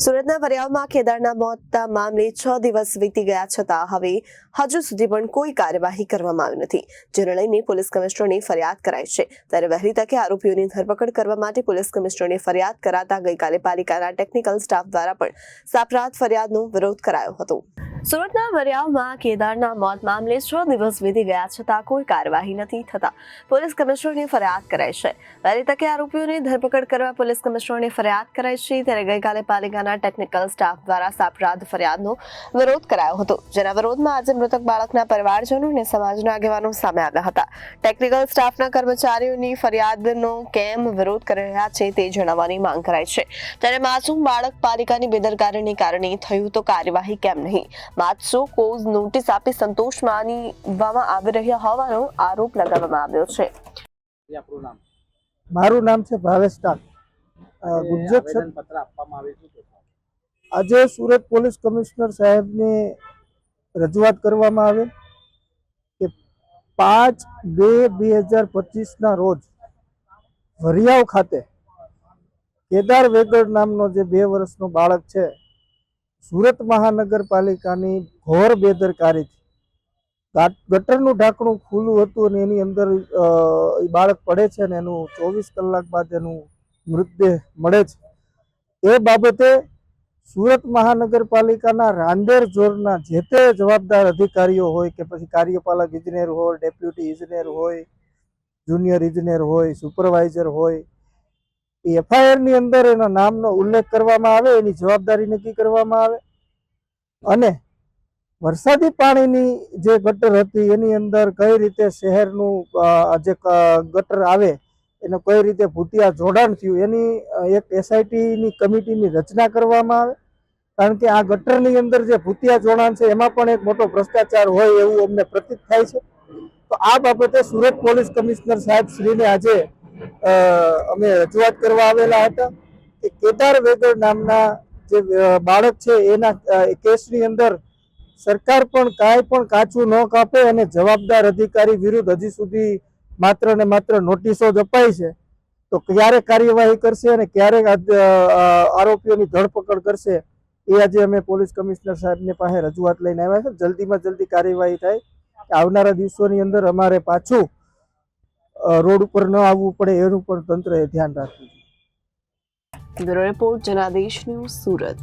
સુરતના વરિયાળમાં કેદારના મોતના મામલે છ દિવસ વીતી ગયા છતાં હવે હજુ સુધી પણ કોઈ કાર્યવાહી કરવામાં આવી નથી. જેને લઈને પોલીસ કમિશનરને ફરિયાદ કરાઈ છે. ત્યારે વહેલી તકે આરોપીઓની ધરપકડ કરવા માટે પોલીસ કમિશનરને ફરિયાદ કરાતા ગઈકાલે પાલિકાના ટેકનિકલ સ્ટાફ દ્વારા પણ સાપરાત ફરિયાદનો વિરોધ કરાયો હતો. સુરતના વરિયાવમાં કેદારના મોત મામલે છ દિવસ વીતી ગયા છતાં કોઈ કાર્યવાહી નથી થતા. પોલીસ કમિશનરને ફરિયાદ કરાઈ છે. વહેલી તકે આરોપીઓની ધરપકડ કરવા પોલીસ કમિશનરને ફરિયાદ કરાઈ છે. ત્યારે ગઈકાલે પાલિકાના ટેકનિકલ સ્ટાફ દ્વારા સાપરાધ ફરિયાદનો વિરોધ કરાયો હતો, જેના વિરોધમાં આજે મૃતક બાળકના પરિવારજનો અને સમાજના આગેવાનો સામે આવ્યા હતા. ટેકનિકલ સ્ટાફના કર્મચારીઓની ફરિયાદનો કેમ વિરોધ કરી રહ્યા છે તે જણાવવાની માંગ કરાઈ છે. ત્યારે માસૂમ બાળક પાલિકાની બેદરકારીને કારણે થયું તો કાર્યવાહી કેમ નહીં? માત્સો કોઝ નોટિસ આપી સંતોષ માનીવામાં આવી રહ્યા હોવાનો આરોપ લગાવવામાં આવ્યો છે. મારું નામ છે ભાવેશ ટાક. ગુજરાત પત્ર આપવામાં આવે શું? આજે સુરત પોલીસ કમિશનર સાહેબને રજૂઆત કરવામાં આવે કે પાંચ બે બે હજાર પચીસના રોજ વરિયાવ ખાતે કેદાર વેગડ નામનો જે બે વર્ષનો બાળક છે સુરત મહાનગરપાલિકાની ઘોર બેદરકારીથી ગાટ- ગટરનું ઢાંકણું ખુલ્લું હતું અને એની અંદર એ બાળક પડે છે અને એનું ચોવીસ કલાક બાદ એનું મૃતદેહ મળે છે. એ બાબતે સુરત મહાનગરપાલિકાના રાંદેર જોરના જે તે જવાબદાર અધિકારીઓ હોય કે પછી કાર્યપાલક ઇજનેર હોય, ડેપ્યુટી ઇજનેર હોય, જુનિયર ઇજનેર હોય, સુપરવાઇઝર હોય એ એફઆઈઆરની અંદર એના નામનો ઉલ્લેખ કરવામાં આવે, એની જવાબદારી નક્કી કરવામાં આવે. અને વરસાદી પાણીની જે ગટર હતી, એની અંદર કઈ રીતે શહેરનું જે ગટર આવે, એને કઈ રીતે ભૂતિયા જોડાણ થયું, એની એક એસઆઈટીની કમિટીની રચના કરવામાં આવે. કારણ કે આ ગટરની અંદર જે ભૂતિયા જોડાણ છે, એમાં પણ એક મોટો ભ્રષ્ટાચાર હોય એવું અમને પ્રતીત થાય છે. તો આ બાબતે સુરત પોલીસ કમિશનર સાહેબ શ્રીને આજે અમે રજૂઆત કરવા આવેલા હતા કે કેદાર વેગડ નામના જે બાળક છે, એના કેસની અંદર સરકાર પણ કાંઈ પણ કાચું ન કાપે અને જવાબદાર અધિકારી વિરુદ્ધ હજી સુધી માત્ર ને માત્ર નોટિસો જ અપાઈ છે. તો ક્યારે કાર્યવાહી કરશે અને ક્યારે આરોપીઓની ધરપકડ કરશે, એ આજે અમે પોલીસ કમિશનર સાહેબની પાસે રજૂઆત લઈને આવ્યા છે. જલ્દીમાં જલ્દી કાર્યવાહી થાય. આવનારા દિવસોની અંદર અમારે પાછું રોડ ઉપર ન આવવું પડે, એનું પણ તંત્રએ ધ્યાન રાખવું જોઈએ રિપોર્ટ, જનાદેશ ન્યૂઝ સુરત.